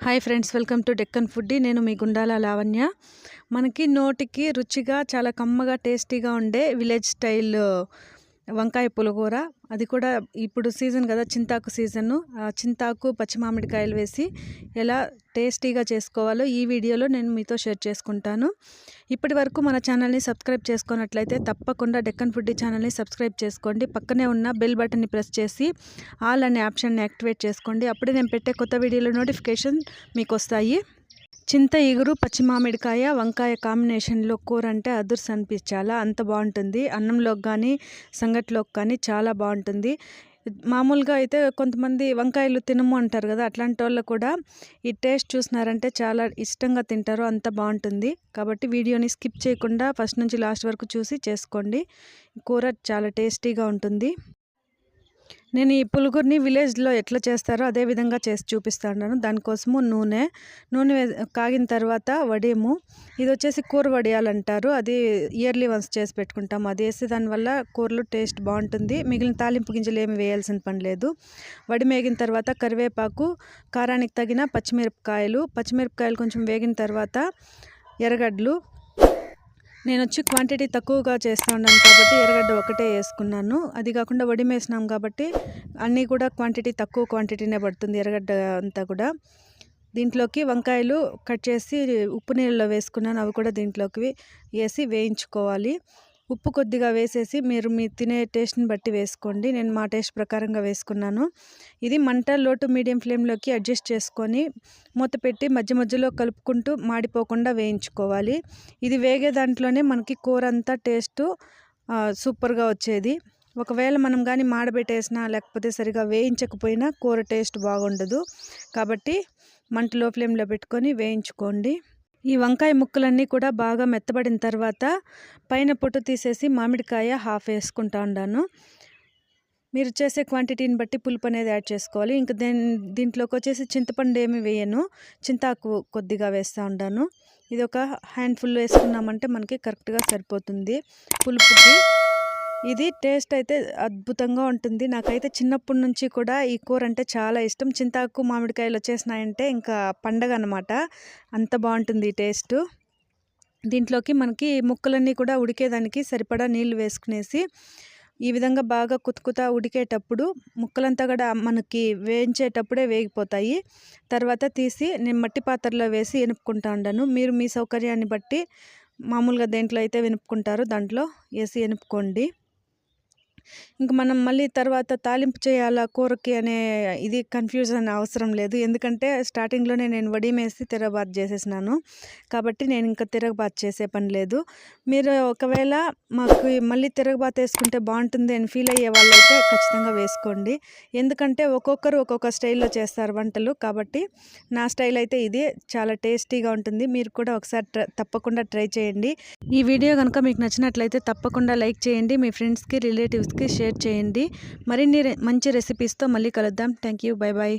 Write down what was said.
Hi friends welcome to Deccan food నేను మీ గుండాల లావణ్య. మనకి నోటికి రుచిగా చాలా కమ్మగా టేస్టీగా ఉండే విలేజ్ స్టైల్ వంకాయ పులిహోర. అది కూడా ఇప్పుడు సీజన్ కదా చింతాకు సీజన్. చింతాకు పచ్చి మామిడికాయలు వేసి ఎలా టేస్టీగా చేసుకోవాలో ఈ వీడియోలో నేను మీతో షేర్ చేసుకుంటాను. ఇప్పటి వరకు మన ఛానల్ని సబ్స్క్రైబ్ చేసుకున్నట్లయితే తప్పకుండా డెక్కన్ ఫుడ్ ఛానల్ని సబ్స్క్రైబ్ చేసుకోండి. పక్కనే ఉన్న బెల్ బటన్ని ప్రెస్ చేసి ఆల్ అనే ఆప్షన్ని యాక్టివేట్ చేసుకోండి. అప్పుడే నేను పెట్టే కొత్త వీడియోలో నోటిఫికేషన్ మీకు వస్తాయి చింత ఇగురు పచ్చి మామిడికాయ వంకాయ కాంబినేషన్లో కూర అంటే అదుర్స్ అనిపించాలా అంత బాగుంటుంది. అన్నంలోకి కానీ సంగట్లోకి కానీ చాలా బాగుంటుంది. మామూలుగా అయితే కొంతమంది వంకాయలు తినము అంటారు కదా అట్లాంటి వాళ్ళు కూడా ఈ టేస్ట్ చూసినారంటే చాలా ఇష్టంగా తింటారు అంత బాగుంటుంది. కాబట్టి వీడియోని స్కిప్ చేయకుండా ఫస్ట్ నుంచి లాస్ట్ వరకు చూసి చేసుకోండి. కూర చాలా టేస్టీగా ఉంటుంది. నేను ఈ పులుగురిని విలేజ్లో ఎట్లా చేస్తారో అదే విధంగా చేసి చూపిస్తాను దానికోసము నూనె నూనె కాగిన తర్వాత వడియము ఇది వచ్చేసి కూర వడియాలు అంటారు అది ఇయర్లీ వన్స్ చేసి పెట్టుకుంటాం అది వేసి దానివల్ల కూరలు టేస్ట్ బాగుంటుంది. మిగిలిన తాలింపు గింజలు ఏమి వేయాల్సిన పని లేదు. వడి మేగిన తర్వాత కరివేపాకు కారానికి తగిన పచ్చిమిరపకాయలు. పచ్చిమిరపకాయలు కొంచెం వేగిన తర్వాత ఎర్రగడ్డలు నేను వచ్చి క్వాంటిటీ తక్కువగా చేస్తూ ఉన్నాను కాబట్టి ఎర్రగడ్డ ఒకటే వేసుకున్నాను. అది కాకుండా వడిమేసినాం కాబట్టి అన్నీ కూడా క్వాంటిటీ తక్కువ క్వాంటిటీనే పడుతుంది ఎర్రగడ్డ అంతా కూడా. దీంట్లోకి వంకాయలు కట్ చేసి ఉప్పు నీళ్ళలో వేసుకున్నాను అవి కూడా దీంట్లోకి వేసి వేయించుకోవాలి. ఉప్పు కొద్దిగా వేసేసి మీరు మీ తినే టేస్ట్ని బట్టి వేసుకోండి. నేను మా టేస్ట్ ప్రకారంగా వేసుకున్నాను. ఇది మంట లోటు మీడియం ఫ్లేమ్లోకి అడ్జస్ట్ చేసుకొని మూత పెట్టి మధ్య మధ్యలో కలుపుకుంటూ మాడిపోకుండా వేయించుకోవాలి. ఇది వేగే దాంట్లోనే మనకి కూర అంతా టేస్ట్ సూపర్గా వచ్చేది. ఒకవేళ మనం కానీ మాడబెట్టేసినా లేకపోతే సరిగా వేయించకపోయినా కూర టేస్ట్ బాగుండదు. కాబట్టి మంట లో ఫ్లేమ్లో పెట్టుకొని వేయించుకోండి. ఈ వంకాయ ముక్కలన్నీ కూడా బాగా మెత్తబడిన తర్వాత పైన పొట్టు తీసేసి మామిడికాయ హాఫ్ వేసుకుంటా ఉన్నాను మీరు చేసే క్వాంటిటీని బట్టి పులుపు అనేది యాడ్ చేసుకోవాలి. ఇంకా దేని దీంట్లోకి వచ్చేసి చింతపండు ఏమి వేయను. చింతాకు కొద్దిగా వేస్తూ ఉంటాను ఇది ఒక హ్యాండ్ఫుల్ వేసుకున్నామంటే మనకి కరెక్ట్గా సరిపోతుంది పులుపుకి. ఇది టేస్ట్ అయితే అద్భుతంగా ఉంటుంది. నాకైతే చిన్నప్పటి నుంచి కూడా ఈ కూర అంటే చాలా ఇష్టం. చింతాకు మామిడికాయలు వచ్చేసినాయంటే ఇంకా పండగ అనమాట అంత బాగుంటుంది ఈ టేస్ట్. దీంట్లోకి మనకి ముక్కలన్నీ కూడా ఉడికేదానికి సరిపడా నీళ్ళు వేసుకునేసి ఈ విధంగా బాగా కుతుకుతా ఉడికేటప్పుడు ముక్కలంతా కూడా మనకి వేయించేటప్పుడే వేగిపోతాయి. తర్వాత తీసి నేను మట్టి పాత్రలో వేసి ఎనుపుకుంటా ఉండను. మీరు మీ సౌకర్యాన్ని బట్టి మామూలుగా దేంట్లో అయితే వినుపుకుంటారు దాంట్లో వేసి ఎనుపుకోండి. ఇంక మనం మళ్ళీ తర్వాత తాలింపు చేయాలా కూరకి అనే ఇది కన్ఫ్యూజన్ అవసరం లేదు. ఎందుకంటే స్టార్టింగ్లోనే నేను వడిమేసి తిరగబాత్ చేసేసినాను. కాబట్టి నేను ఇంకా తిరగబాత్ చేసే పని లేదు. మీరు ఒకవేళ మాకు మళ్ళీ తిరగబాత్ వేసుకుంటే బాగుంటుంది అని ఫీల్ అయ్యే వాళ్ళైతే ఖచ్చితంగా వేసుకోండి. ఎందుకంటే ఒక్కొక్కరు ఒక్కొక్క స్టైల్లో చేస్తారు వంటలు. కాబట్టి నా స్టైల్ అయితే ఇది. చాలా టేస్టీగా ఉంటుంది. మీరు కూడా ఒకసారి తప్పకుండా ట్రై చేయండి. ఈ వీడియో కనుక మీకు నచ్చినట్లయితే తప్పకుండా లైక్ చేయండి. మీ ఫ్రెండ్స్కి రిలేటివ్స్కి షేర్ చేయండి. మరిన్ని మంచి రెసిపీస్తో మళ్ళీ కలుద్దాం. Thank you bye bye